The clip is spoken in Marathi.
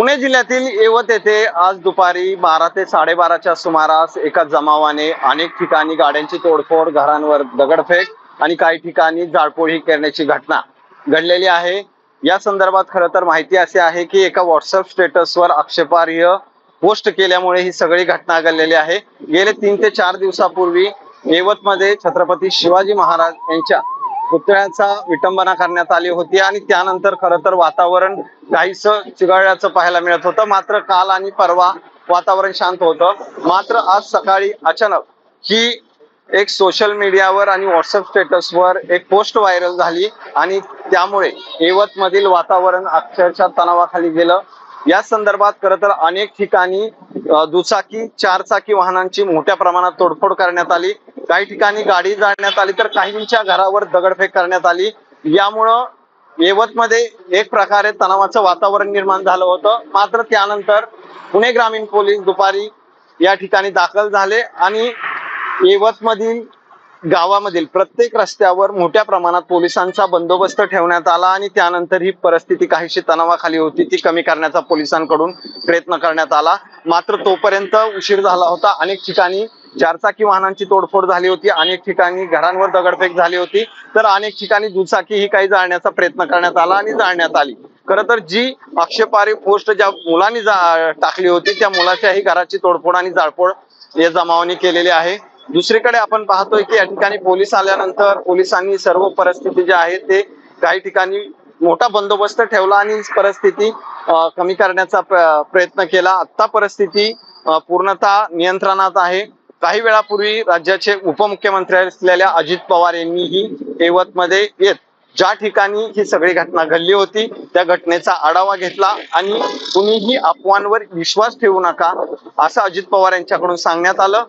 पुणे जिल्ह्यातील येवत येथे आज दुपारी बारा ते साडेबाराच्या सुमारास एका जमावाने अनेक ठिकाणी गाड्यांची तोडफोड घरांवर दगडफेक आणि काही ठिकाणी जाळपोळी करण्याची घटना घडलेली आहे. या संदर्भात खरं तर माहिती अशी आहे की एका व्हॉट्सअप स्टेटसवर आक्षेपार्ह पोस्ट केल्यामुळे ही सगळी घटना घडलेली आहे. गेले तीन ते चार दिवसापूर्वी येवतमध्ये छत्रपती शिवाजी महाराज यांच्या पुतळ्याचा विटंबना करण्यात आली होती आणि त्यानंतर खरं तर वातावरण काहीस चिघळल्याचं पाहायला मिळत होतं. मात्र काल आणि परवा वातावरण शांत होतं. मात्र आज सकाळी अचानक ही एक सोशल मीडियावर आणि व्हॉट्सअप स्टेटसवर एक पोस्ट व्हायरल झाली आणि त्यामुळे यवतमधील वातावरण अक्षरशः तणावाखाली गेलं. या संदर्भात खरं तर अनेक ठिकाणी दुचाकी चारचाकी वाहनांची मोठ्या प्रमाणात तोडफोड करण्यात आली. काही ठिकाणी गाडी जाळण्यात आली तर काहींच्या घरावर दगडफेक करण्यात आली. यामुळं येवतमध्ये एक प्रकारे तणावाचं वातावरण निर्माण झालं होतं. मात्र त्यानंतर पुणे ग्रामीण पोलीस दुपारी या ठिकाणी दाखल झाले आणि येवतमधील गावामधील प्रत्येक रस्त्यावर मोठ्या प्रमाणात पोलिसांचा बंदोबस्त ठेवण्यात आला आणि त्यानंतर ही परिस्थिती काहीशी तणावाखाली होती. ती कमी करण्याचा पोलिसांकडून प्रयत्न करण्यात आला. मात्र तोपर्यंत उशीर झाला होता. अनेक ठिकाणी चारचाकी वाहनांची तोडफोड झाली होती. अनेक ठिकाणी घरांवर दगडफेक झाली होती. तर अनेक ठिकाणी दुचाकी ही काही जाळण्याचा प्रयत्न करण्यात आला आणि जाळण्यात आली. खरं तर जी आक्षेपारी पोस्ट ज्या मुलांनी टाकली होती त्या मुलाच्याही घराची तोडफोड आणि जाळपोळ या जमावाने केलेली आहे. दुसरीकडे आपण पाहतोय की या ठिकाणी पोलीस आल्यानंतर पोलिसांनी सर्व परिस्थिती जी आहे ते काही ठिकाणी मोठा बंदोबस्त ठेवला आणि परिस्थिती कमी करण्याचा प्रयत्न केला. आता परिस्थिती पूर्णतः नियंत्रणात आहे. काही वेळापूर्वी राज्याचे उपमुख्यमंत्री असलेल्या अजित पवार यांनीही येवतमध्ये येत. ज्या ठिकाणी ही सगळी घटना घडली होती त्या घटनेचा आढावा घेतला आणि कुणीही अफवांवर विश्वास ठेवू नका असं अजित पवार यांच्याकडून सांगण्यात आलं.